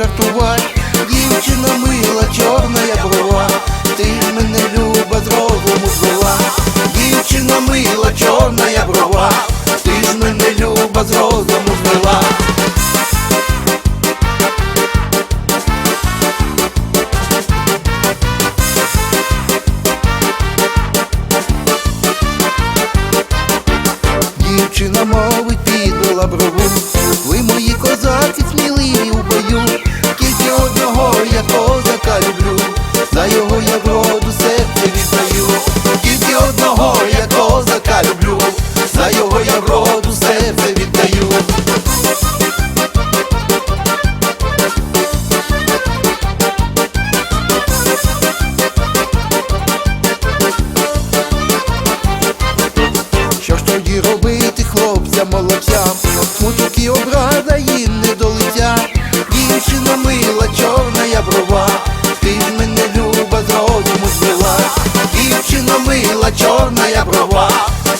жартувати. Дівчина мила, чорна я брова, ти мене люба з розуму звела. Дівчина мила, чорна я брова, ти ж мене люба з розуму звела. Обрада їм не до лиця. Дівчина мила, чорна я брова, ти ж мене люба з розуму звела. Дівчина мила, чорна я брова,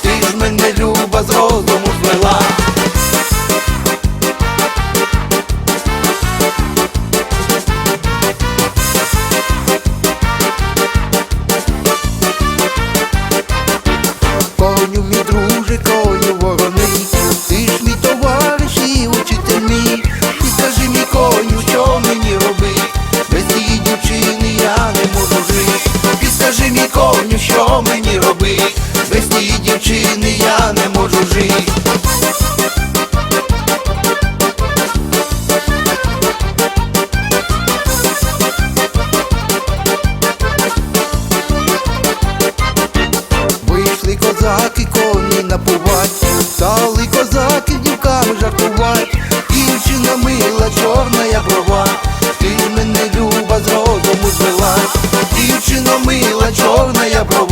ти ж мене люба з розуму звела. Коню мій друже, чужих. Вийшли козаки, коні напувать, стали козаки дівками жартувать, дівчина мила, чорна я брова, ти мене люба з розуму звела, дівчина мила, чорна я брова.